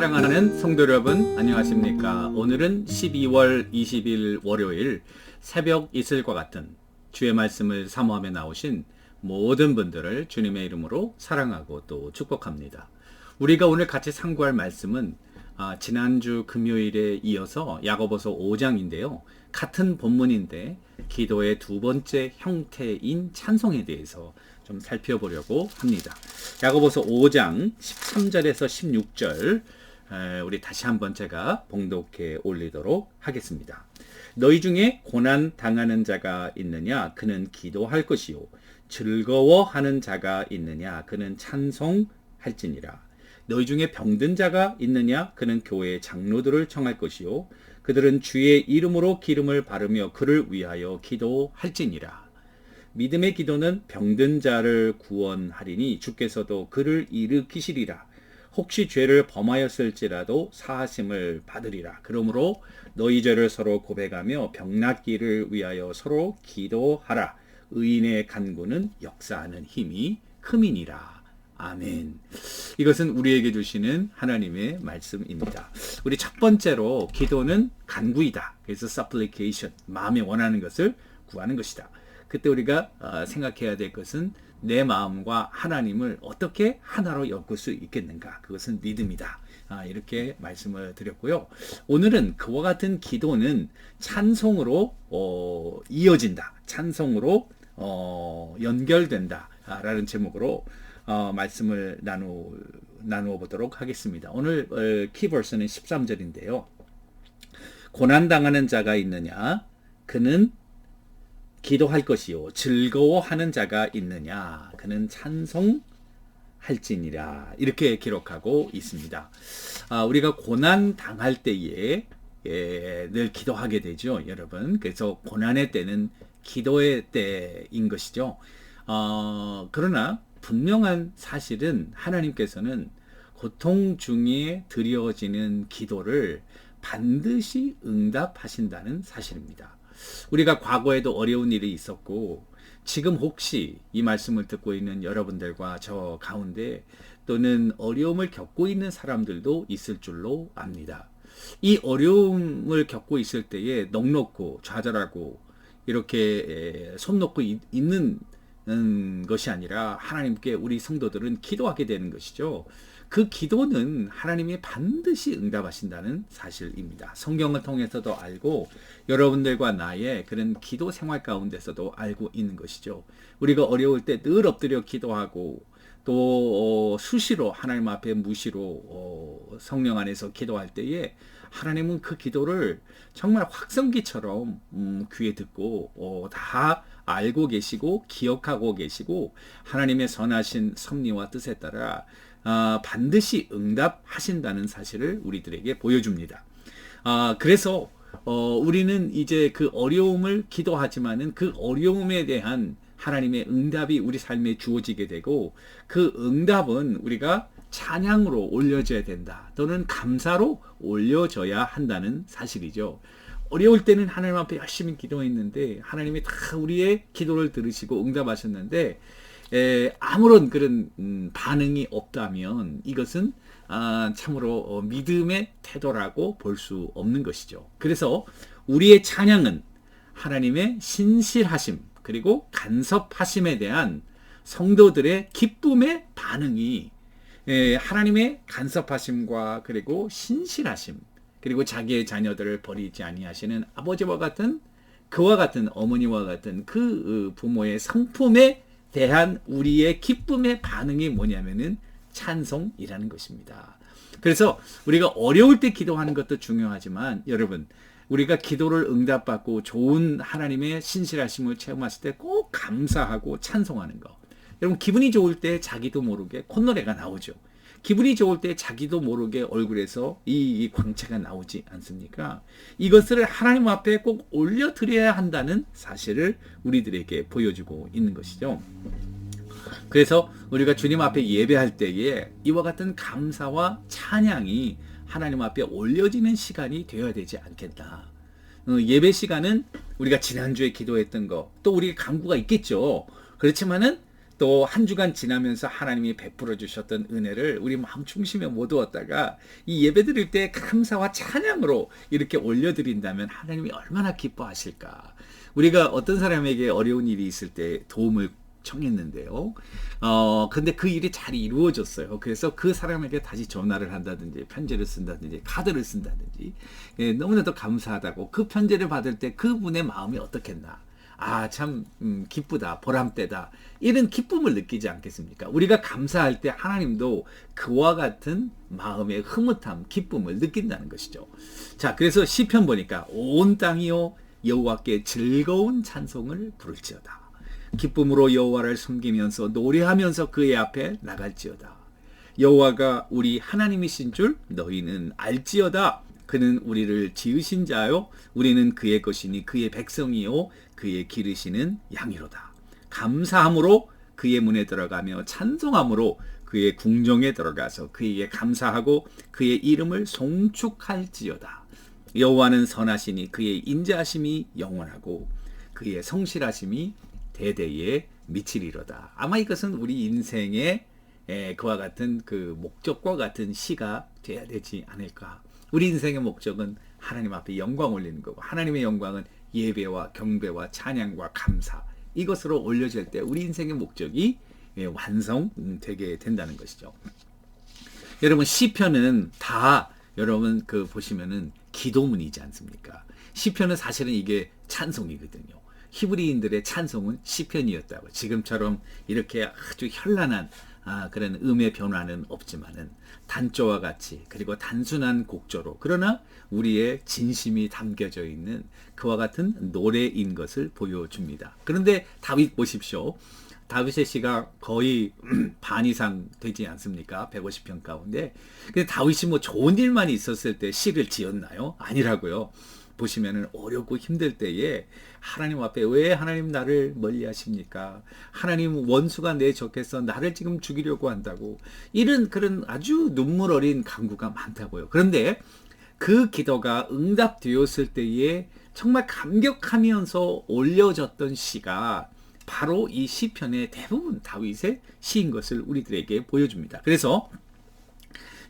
사랑하는 성도 여러분 안녕하십니까? 오늘은 12월 20일 월요일 새벽 이슬과 같은 주의 말씀을 사모하며 나오신 모든 분들을 주님의 이름으로 사랑하고 또 축복합니다. 우리가 오늘 같이 상고할 말씀은 아, 지난주 금요일에 이어서 야고보서 5장인데요. 같은 본문인데 기도의 두 번째 형태인 찬송에 대해서 좀 살펴보려고 합니다. 야고보서 5장 13절에서 16절 우리 다시 한번 제가 봉독해 올리도록 하겠습니다. 너희 중에 고난 당하는 자가 있느냐? 그는 기도할 것이요. 즐거워하는 자가 있느냐? 그는 찬송할지니라. 너희 중에 병든 자가 있느냐? 그는 교회 장로들을 청할 것이요. 그들은 주의 이름으로 기름을 바르며 그를 위하여 기도할지니라. 믿음의 기도는 병든 자를 구원하리니 주께서도 그를 일으키시리라. 혹시 죄를 범하였을지라도 사하심을 받으리라. 그러므로 너희 죄를 서로 고백하며 병낫기를 위하여 서로 기도하라. 의인의 간구는 역사하는 힘이 크민이라. 아멘. 이것은 우리에게 주시는 하나님의 말씀입니다. 우리 첫 번째로 기도는 간구이다. 그래서 supplication, 마음에 원하는 것을 구하는 것이다. 그때 우리가 어, 생각해야 될 것은 내 마음과 하나님을 어떻게 하나로 엮을 수 있겠는가? 그것은 믿음이다. 아, 이렇게 말씀을 드렸고요. 오늘은 그와 같은 기도는 찬송으로 어, 이어진다. 찬송으로 어, 연결된다. 라는 제목으로 어, 말씀을 나누, 나누어 보도록 하겠습니다. 오늘 어, 키버스는 13절인데요. 고난당하는 자가 있느냐? 그는 기도할 것이요 즐거워하는 자가 있느냐 그는 찬송 할지니라 이렇게 기록하고 있습니다. 아, 우리가 고난 당할 때에 예, 늘 기도하게 되죠, 여러분. 그래서 고난의 때는 기도의 때인 것이죠. 어, 그러나 분명한 사실은 하나님께서는 고통 중에 드려지는 기도를 반드시 응답하신다는 사실입니다. 우리가 과거에도 어려운 일이 있었고 지금 혹시 이 말씀을 듣고 있는 여러분들과 저 가운데 또는 어려움을 겪고 있는 사람들도 있을 줄로 압니다. 이 어려움을 겪고 있을 때에 넉넉고 좌절하고 이렇게 손 놓고 있는 것이 아니라 하나님께 우리 성도들은 기도하게 되는 것이죠. 그 기도는 하나님이 반드시 응답하신다는 사실입니다. 성경을 통해서도 알고 여러분들과 나의 그런 기도 생활 가운데서도 알고 있는 것이죠. 우리가 어려울 때 늘 엎드려 기도하고 또 어, 수시로 하나님 앞에 무시로 어, 성령 안에서 기도할 때에 하나님은 그 기도를 정말 확성기처럼 음, 귀에 듣고 어, 다 알고 계시고 기억하고 계시고 하나님의 선하신 섭리와 뜻에 따라 어, 반드시 응답하신다는 사실을 우리들에게 보여줍니다. 어, 그래서 어, 우리는 이제 그 어려움을 기도하지만은 그 어려움에 대한 하나님의 응답이 우리 삶에 주어지게 되고 그 응답은 우리가 찬양으로 올려져야 된다. 또는 감사로 올려져야 한다는 사실이죠. 어려울 때는 하나님 앞에 열심히 기도했는데 하나님이 다 우리의 기도를 들으시고 응답하셨는데 에, 아무런 그런 음, 반응이 없다면 이것은 아, 참으로 어, 믿음의 태도라고 볼 수 없는 것이죠. 그래서 우리의 찬양은 하나님의 신실하심 그리고 간섭하심에 대한 성도들의 기쁨의 반응이 에, 하나님의 간섭하심과 그리고 신실하심 그리고 자기의 자녀들을 버리지 아니하시는 아버지와 같은 그와 같은 어머니와 같은 그 어, 부모의 성품에 대한 우리의 기쁨의 반응이 뭐냐면은 찬송이라는 것입니다. 그래서 우리가 어려울 때 기도하는 것도 중요하지만 여러분 우리가 기도를 응답받고 좋은 하나님의 신실하심을 체험했을 때 꼭 감사하고 찬송하는 거. 여러분 기분이 좋을 때 자기도 모르게 콧노래가 나오죠. 기분이 좋을 때 자기도 모르게 얼굴에서 이, 이 광채가 나오지 않습니까? 이것을 하나님 앞에 꼭 올려드려야 한다는 사실을 우리들에게 보여주고 있는 것이죠. 그래서 우리가 주님 앞에 예배할 때에 이와 같은 감사와 찬양이 하나님 앞에 올려지는 시간이 되어야 되지 않겠다. 어, 예배 시간은 우리가 지난주에 기도했던 거, 또 우리 강구가 있겠죠. 그렇지만은 또 한 주간 지나면서 하나님이 베풀어 주셨던 은혜를 우리 마음 중심에 모두었다가 이 예배 드릴 때 감사와 찬양으로 이렇게 올려드린다면 하나님이 얼마나 기뻐하실까. 우리가 어떤 사람에게 어려운 일이 있을 때 도움을 청했는데요. 어, 근데 그 일이 잘 이루어졌어요. 그래서 그 사람에게 다시 전화를 한다든지, 편지를 쓴다든지, 카드를 쓴다든지, 예, 너무나도 감사하다고 그 편지를 받을 때 그분의 마음이 어떻겠나. 아, 참, 음, 기쁘다, 보람되다. 이런 기쁨을 느끼지 않겠습니까? 우리가 감사할 때 하나님도 그와 같은 마음의 흐뭇함, 기쁨을 느낀다는 것이죠. 자, 그래서 시편 보니까 온 땅이요, 여호와께 즐거운 찬송을 부를지어다. 기쁨으로 여호와를 섬기면서 노래하면서 그의 앞에 나갈지어다. 여호와가 우리 하나님이신 줄 너희는 알지어다. 그는 우리를 지으신 자요 우리는 그의 것이니 그의 백성이요 그의 기르시는 양이로다. 감사함으로 그의 문에 들어가며 찬송함으로 그의 궁정에 들어가서 그에게 감사하고 그의 이름을 송축할지어다. 여호와는 선하시니 그의 인자하심이 영원하고 그의 성실하심이 대대에 미치리로다. 아마 이것은 우리 인생의 그와 같은 그 목적과 같은 시가 돼야 되지 않을까. 우리 인생의 목적은 하나님 앞에 영광 올리는 거고 하나님의 영광은 예배와 경배와 찬양과 감사 이것으로 올려질 때 우리 인생의 목적이 완성되게 된다는 것이죠. 여러분 시편은 다 여러분 그 보시면은 기도문이지 않습니까? 시편은 사실은 이게 찬송이거든요. 히브리인들의 찬송은 시편이었다고. 지금처럼 이렇게 아주 현란한 아, 그런 음의 변화는 없지만은 단조와 같이 그리고 단순한 곡조로 그러나 우리의 진심이 담겨져 있는 그와 같은 노래인 것을 보여줍니다. 그런데 다윗 보십시오. 다윗의 시가 거의 반 이상 되지 않습니까? 150편 가운데. 근데 다윗이 뭐 좋은 일만 있었을 때 시를 지었나요? 아니라고요. 보시면은 어렵고 힘들 때에 하나님 앞에 왜 하나님 나를 멀리 하십니까? 하나님 원수가 내 적해서 나를 지금 죽이려고 한다고. 이런 그런 아주 눈물 어린 강구가 많다고요. 그런데 그 기도가 응답되었을 때에 정말 감격하면서 올려졌던 시가 바로 이 시편의 대부분 다윗의 시인 것을 우리들에게 보여줍니다. 그래서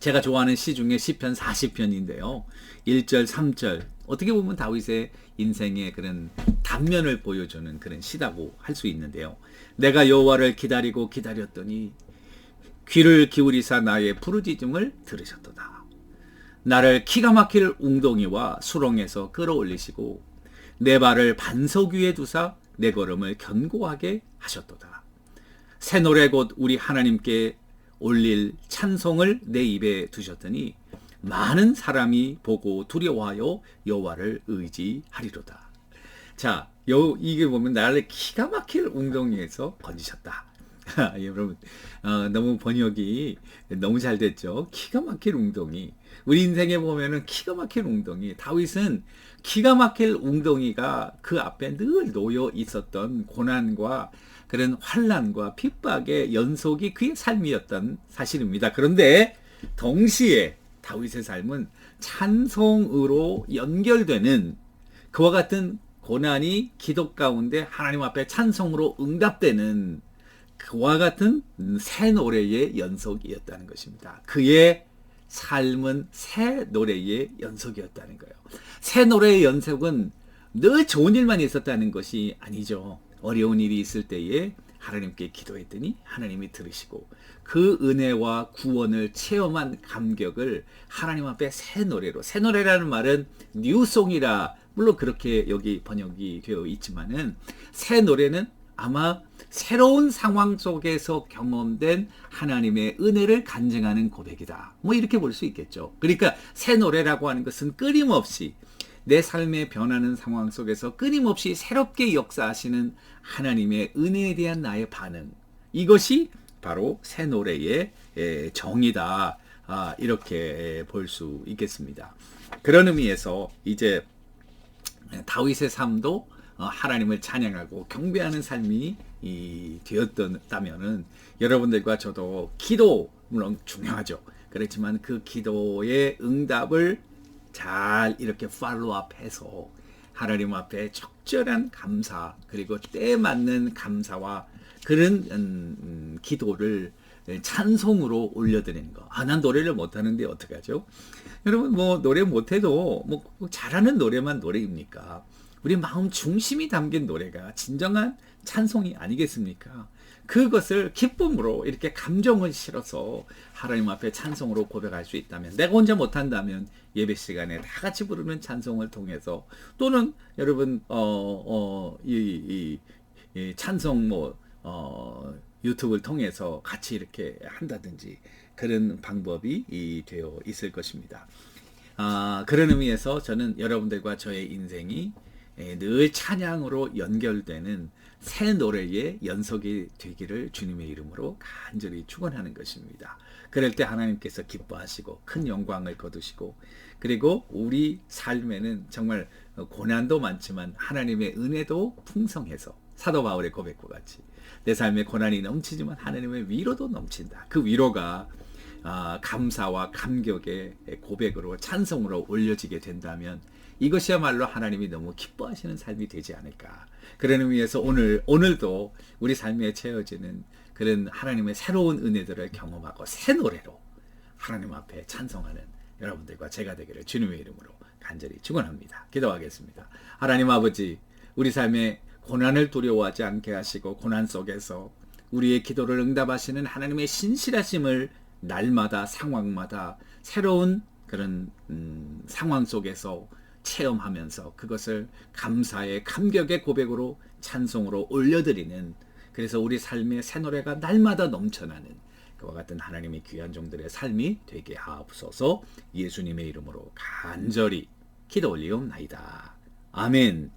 제가 좋아하는 시 중에 시편 40편인데요. 1절, 3절 어떻게 보면 다윗의 인생의 그런 단면을 보여주는 그런 시다고 할 수 있는데요. 내가 여호와를 기다리고 기다렸더니 귀를 기울이사 나의 부르짖음을 들으셨도다. 나를 기가 막힐 웅덩이와 수렁에서 끌어올리시고 내 발을 반석 위에 두사 내 걸음을 견고하게 하셨도다. 새 노래 곧 우리 하나님께 올릴 찬송을 내 입에 두셨더니 많은 사람이 보고 두려워하여 여호와를 의지하리로다. 자, 여, 이게 보면 나를 기가 막힐 웅덩이에서 건지셨다. 여러분, 어, 너무 번역이 너무 잘 됐죠. 기가 막힐 웅덩이. 우리 인생에 보면은 기가 막힐 웅덩이. 다윗은 기가 막힐 웅덩이가 그 앞에 늘 놓여 있었던 고난과 그런 환란과 핍박의 연속이 그의 삶이었던 사실입니다. 그런데 동시에 다윗의 삶은 찬송으로 연결되는 그와 같은 고난이 기도 가운데 하나님 앞에 찬송으로 응답되는 그와 같은 새 노래의 연속이었다는 것입니다. 그의 삶은 새 노래의 연속이었다는 거예요. 새 노래의 연속은 늘 좋은 일만 있었다는 것이 아니죠. 어려운 일이 있을 때에 하나님께 기도했더니 하나님이 들으시고 그 은혜와 구원을 체험한 감격을 하나님 앞에 새 노래로 새 노래라는 말은 뉴송이라 물론 그렇게 여기 번역이 되어 있지만은 새 노래는 아마 새로운 상황 속에서 경험된 하나님의 은혜를 간증하는 고백이다. 뭐 이렇게 볼 수 있겠죠. 그러니까 새 노래라고 하는 것은 끊임없이 내 삶의 변하는 상황 속에서 끊임없이 새롭게 역사하시는 하나님의 은혜에 대한 나의 반응. 이것이 바로 새 노래의 정이다. 아, 이렇게 볼 수 있겠습니다. 그런 의미에서 이제 다윗의 삶도 어, 하나님을 찬양하고 경배하는 삶이 되었다면은 여러분들과 저도 기도 물론 중요하죠. 그렇지만 그 기도의 응답을 잘 이렇게 팔로우업해서 하나님 앞에 적절한 감사 그리고 때 맞는 감사와 그런 음, 음, 기도를 찬송으로 올려드리는 거. 아, 난 노래를 못하는데 어떡하죠? 여러분, 뭐, 노래 못해도, 뭐, 잘하는 노래만 노래입니까? 우리 마음 중심이 담긴 노래가 진정한 찬송이 아니겠습니까? 그것을 기쁨으로 이렇게 감정을 실어서 하나님 앞에 찬송으로 고백할 수 있다면 내가 혼자 못한다면 예배 시간에 다 같이 부르는 찬송을 통해서 또는 여러분 어어이 찬송 뭐 어, 유튜브를 통해서 같이 이렇게 한다든지 그런 방법이 이, 되어 있을 것입니다. 아, 그런 의미에서 저는 여러분들과 저의 인생이 예, 늘 찬양으로 연결되는 새 노래의 연속이 되기를 주님의 이름으로 간절히 축원하는 것입니다. 그럴 때 하나님께서 기뻐하시고 큰 영광을 거두시고 그리고 우리 삶에는 정말 고난도 많지만 하나님의 은혜도 풍성해서 사도 바울의 고백과 같이 내 삶에 고난이 넘치지만 하나님의 위로도 넘친다. 그 위로가 아, 감사와 감격의 고백으로 찬송으로 올려지게 된다면 이것이야말로 하나님이 너무 기뻐하시는 삶이 되지 않을까. 그런 의미에서 오늘, 오늘도 우리 삶에 채워지는 그런 하나님의 새로운 은혜들을 경험하고 새 노래로 하나님 앞에 찬송하는 여러분들과 제가 되기를 주님의 이름으로 간절히 축원합니다. 기도하겠습니다. 하나님 아버지, 우리 삶에 고난을 두려워하지 않게 하시고 고난 속에서 우리의 기도를 응답하시는 하나님의 신실하심을 날마다 상황마다 새로운 그런 음, 상황 속에서 체험하면서 그것을 감사의 감격의 고백으로 찬송으로 올려드리는 그래서 우리 삶의 새 노래가 날마다 넘쳐나는 그와 같은 하나님의 귀한 종들의 삶이 되게 하옵소서 예수님의 이름으로 간절히 기도 올리옵나이다. 아멘.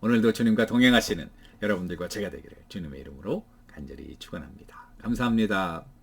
오늘도 주님과 동행하시는 여러분들과 제가 되기를 주님의 이름으로 간절히 축원합니다. 감사합니다.